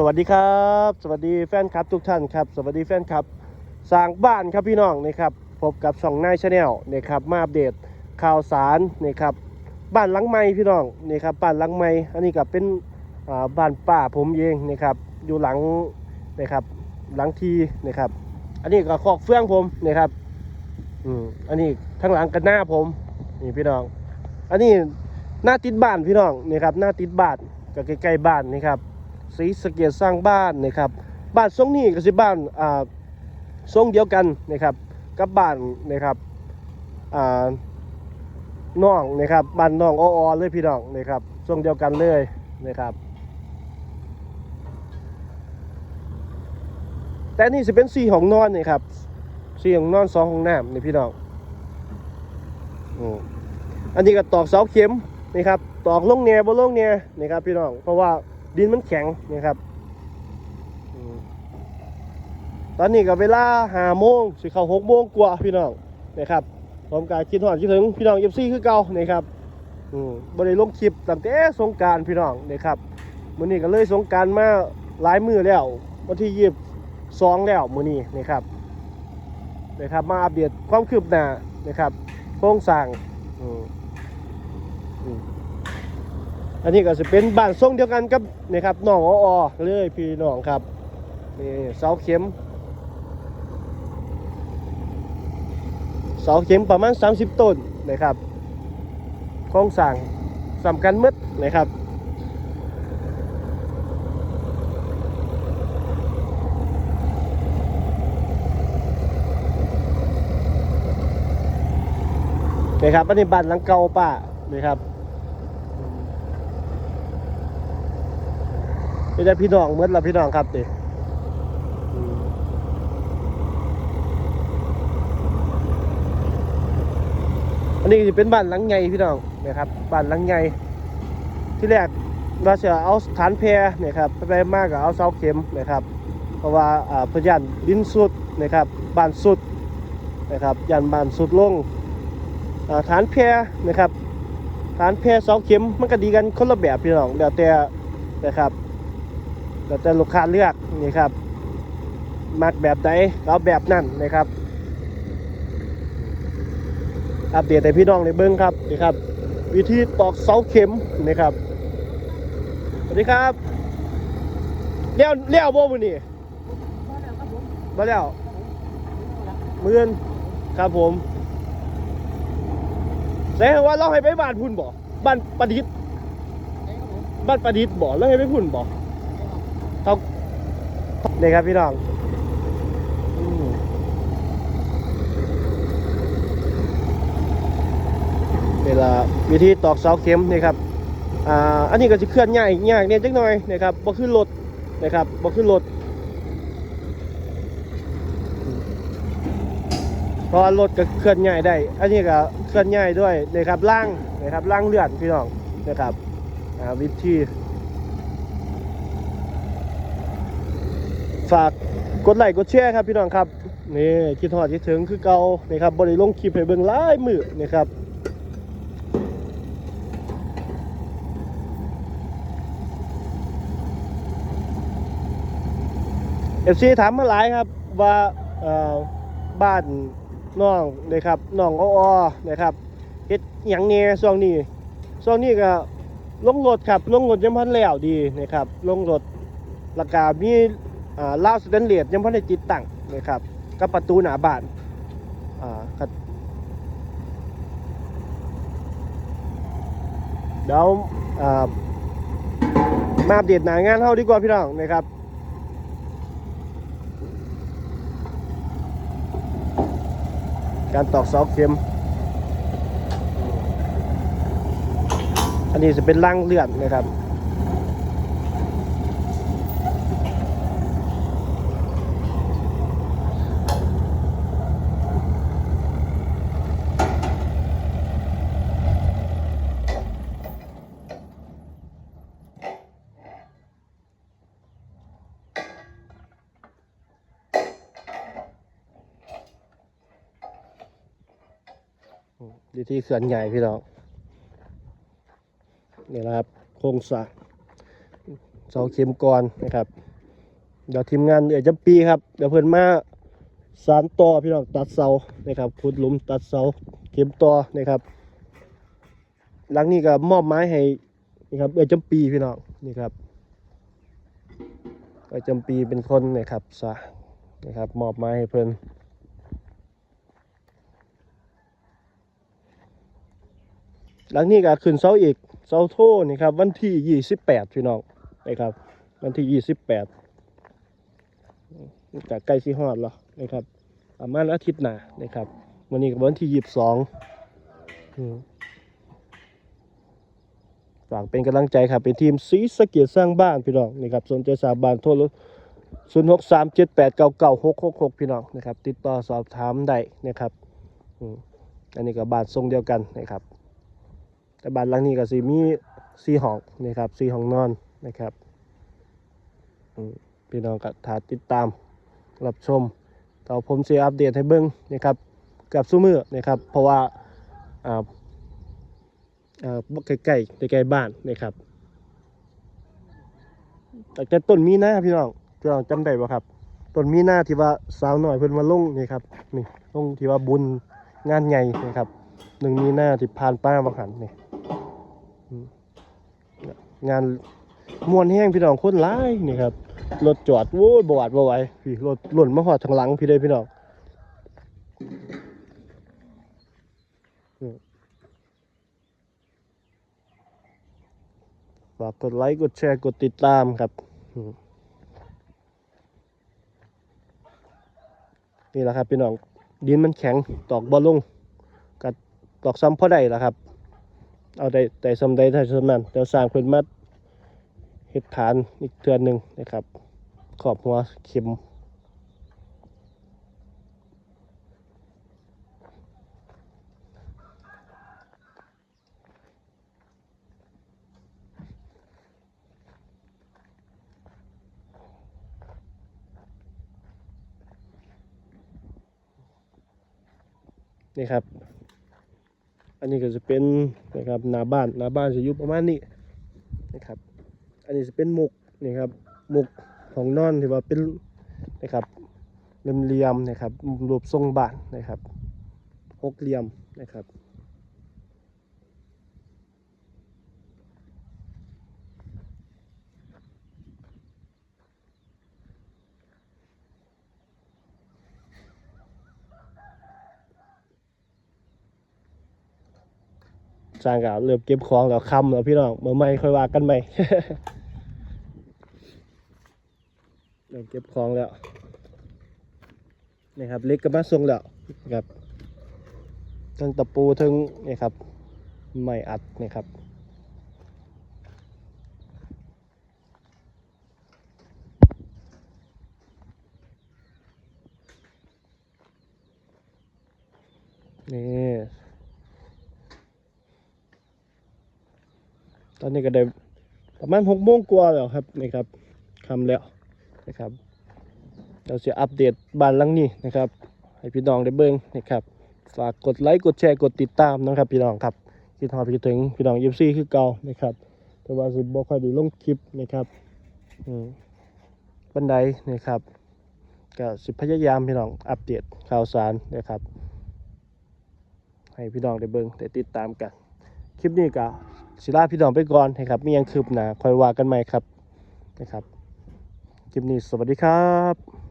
สวัสดีครับ สวัสดีแฟนคลับทุกท่านครับ สวัสดีแฟนคลับสร้างบ้านครับพี่น้องนะครับพบกับช่องนายชาแนลนะครับมาอัปเดตข่าวสารนะครับบ้านหลังใหม่พี่น้องนี่ครับบ้านหลังใหม่อันนี้ก็เป็นบ้านป้าผมเองนะครับอยู่หลังนะครับหลังทีนะครับอันนี้ก็คอกเฟื่องผมนะครับอืมอันนี้ข้งหลังกันหน้าผมนี่พี่น้อง อันนี้หน้าติดบ้านพี่น้องนี่ครับหน้าติดบ้านก็ใกล้ๆบ้านนี่ครับ สีสะเกียสร้างบ้านนะครับบ้านทรงนี้ก็สิบ้านอ่าทรงเดียวกันนะครับกับบ้านนะครับอ่าน้องนะครับบ้านน้องออๆเลยพี่น้องนะครับทรงเดียวกันเลยนะครับ แต่นี่จะเป็นสี่ห้องนอนนี่ครับสี่ห้องนอนสองห้องน้ำนี่พี่น้องอืมอันนี้ก็ตอกเสาเข็มนี่ครับตอกลงเนียบนลงเนียนี่ครับพี่น้องเพราะว่า ดินมันแข็งนี่ครับ ตอนนี้ก็เวลาหาโมงสิเข้าหกโมงกว่าพี่น้องนะครับผมกายคิดหอดคิดถึงพี่น้องเอฟซีคือเก่านี่ครับอืมบริลงคลิปตั้งแต่สงกรารพี่น้องนี่ครับมื้อนี้ก็เลยสงกรารมาหลายมือแล้ววันที่ยี่สองแล้วมื้อนี้นะครับนะครับ มาอัปเดตความคืบหน้านะครับโครงสร้างอืมอืม อันนี้ก็จะเป็นบ้านทรงเดียวกันกับนี่ครับน้องออเลยพี่น้องครับนี่เสาเข็มเสาเข็มประมาณ 30 ต้นนะครับโครงสร้างสำคัญมืดนะครับนี่ครับอันนี้บ้านหลังเก่าป้านี่ครับ ไม่ได้พี่น้องเมื่อเราพี่น้องครับติอืมอันนี้จะเป็นบ้านหลังใหญ่พี่น้องนะครับบ้านหลังใหญ่ที่แรกเราจะเอาฐานแพรเนี่ยครับไปมากกับเอาเสาเข็มนะครับ เพราะว่าพยันดินสุดนะครับบ้านสุดนะครับยันบ้านสุดลงฐานแพรนะครับฐานแพรเสาเข็มมันก็ดีกันคนละแบบพี่น้องแล้วแต่นะครับ แล้วแต่ลูกค้าเลือกนี่ครับ มักแบบไหนก็เอาแบบนั้นนะครับ อัปเดตให้พี่น้องในเบิ้งครับนี่ครับ วิธีตอกเสาเข็มนี่ครับสวัสดีครับเลี้ยวเลี้ยวโบมือนี่มาแล้วมือนครับผมแสดงว่าเราให้ไปบ้านพุ่นบ่บ้านประดิษฐ์บ้านประดิษฐ์บ่แล้วให้ไปพุ่นบ่เขา นี่ครับพี่น้องเวลาวิธีตอกเสาเข็มนี่ครับอ่าอันนี้ก็จะเคลื่อนง่ายยากเนี่ยจักหน่อยนะครับบ่ขึ้นรถนะครับบ่ขึ้นรถเพราะรถก็เคลื่อนง่ายได้ อันนี้ก็เคลื่อนง่ายด้วยนะครับล่างนะครับล่างเลื่อนพี่น้องนะครับวิธี ฝากกดไลค์กดแชร์ครับพี่น้องครับนี่คิดฮอดคิดถึงคือเก่านี่ครับบริลงคลิปให้เบิ่งหลายมือนี่ครับเอฟซีถามมาหลายครับว่าบ้านน้องนะครับน้องอ้อนะครับเฮ็ดหยังเนี่ยช่วงนี้ช่วงนี้ก็ลงรถครับลงรถยังพันแล้วดีนะครับลงรถราคามี ลาวสแตนเลสยังพ่ได้ติดตั้งนะครับกับประตูหนาบานอ่าครับเดี๋ยวมาอัปเดตหน้างานเฮาดีกว่าพี่น้องนะครับการตอกเสาเข็ม อันนี้จะเป็นร่างเลื่อนนะครับ ดีที่เขื่อนใหญ่พี่น้องนี่นะครับโครงสร้างเสาเข็มกรนะครับ เดี๋ยวทีมงานเดี๋ยวจะปีครับ เดี๋ยวเพิ่อนมาสานต่อพี่น้องตัดเสานะครับขุดหลุมตัดเสาเข็มต่อนะครับ หลังนี้ก็มอบไม้ให้นี่ครับเออจำปีพี่น้องนี่ครับเออจำปีเป็นคนนะครับสร้างนะครับมอบไม้ให้เพิ่อน หลังนี้ก็ขึ้นเสาอีกเสาโทนี่ครับ วันที่ยี่สิบแปดพี่น้องนะครับ วันที่ยี่สิบแปดจากใกล้สิฮอดแล้วนะครับประมาณอาทิตย์หน้านะครับ วันนี้ก็วันที่ยี่สิบสองฝากเป็นกำลังใจครับ เป็นทีมสีสเกียสร้างบ้านพี่น้องนะครับสนใจสร้างบ้านโทรศูนย์หกสามเจ็ดแปดเก้าเก้าหกหกหกพี่น้องนะครับ ติดต่อสอบถามได้นะครับอันนี้ก็บ้านทรงเดียวกันนะครับ แต่บ้านหลังนี้ก็สีมีสีห้องนะครับสีห้องนอนนะครับพี่น้องก็ถาติดตามรับชมต่อผมจะอัปเดตให้เบิ้งนะครับกับซูมือนะครับ เพราะว่าอ่าอ่อใกล้ใกล้ๆใกล้ๆบ้านนะครับแต่แต่ต้นมีหน้าพี่น้องพี่น้องจำได้ป่ะครับต้นมีหน้าที่ว่าสาวหน่อยเพิ่นมาลงนี่ครับนี่ลงที่ว่าบุญงานใหญ่นะครับหนึ่งมีหน้าที่ผ่านป้าบังหันนี่ งานมวนแห้งพี่น้องคนหลายนี่ครับรถจอดโว้ยบวาดบวไหวพี่รถหล่นมาหอดทางหลังพี่เลยพี่น้องฝากกดไลค์กดแชร์กดติดตามครับนี่แหละครับพี่น้องดินมันแข็งตอกบอลลงกัดตอกซ้ำพอได้และครับ เอาได้แต่ซ้ำได้ถ้าซ้ำนั้นเดี๋ยวสร้างเพิ่นมาเฮ็ดฐานอีกเทือนหนึ่งนะครับ ขอบหัวเข็มนี่ครับ อันนี้ก็จะเป็นนะครับหน้าบ้านหน้าบ้านจะอยู่ประมาณนี้นะครับ อันนี้จะเป็นมุกนี่ครับมุกของนอนที่ว่าเป็นนะครับเหลี่ยมๆนะครับรูปทรงบ้านนะครับหกเหลี่ยมนะครับ สร้างกับเริ่มเก็บของแล้วคำแล้วพี่น้องเมื่อไม่ค่อยว่ากันใหม่เริ่มเก็บของแล้วนี่ครับเล็กก็มาส่งแล้วนะครับทั้งตะปูทั้งนี่ครับไม้อัดนี่ครับนี่ ตอนนี้ก็ได้ประมาณหกโมงกว่าแล้วครับนี่ครับคำแล้วนะครับเราจะอัปเดตบ้านหลังนี้นะครับ ให้พี่น้องได้เบิ่งนะครับฝากกดไลค์กดแชร์กดติดตามนะครับ พี่น้องครับคิดฮอดคิดถึงพี่น้องยิซีคือเก่านะครับ แต่ว่าสิบ่ค่อยด้ลงคลิปนะครับอืมบันไดนะครับก็สิพยายามพี่น้องอัปเดตข่าวสารนะครับ ให้พี่น้องได้เบิ่งได้ติดตามกัน คลิปนี้ก็ ศิลาพี่น้องไปก่อนนะครับมียังคืบหนาคอยว่ากันใหม่ครับนะครับคลิปนี้สวัสดีครับ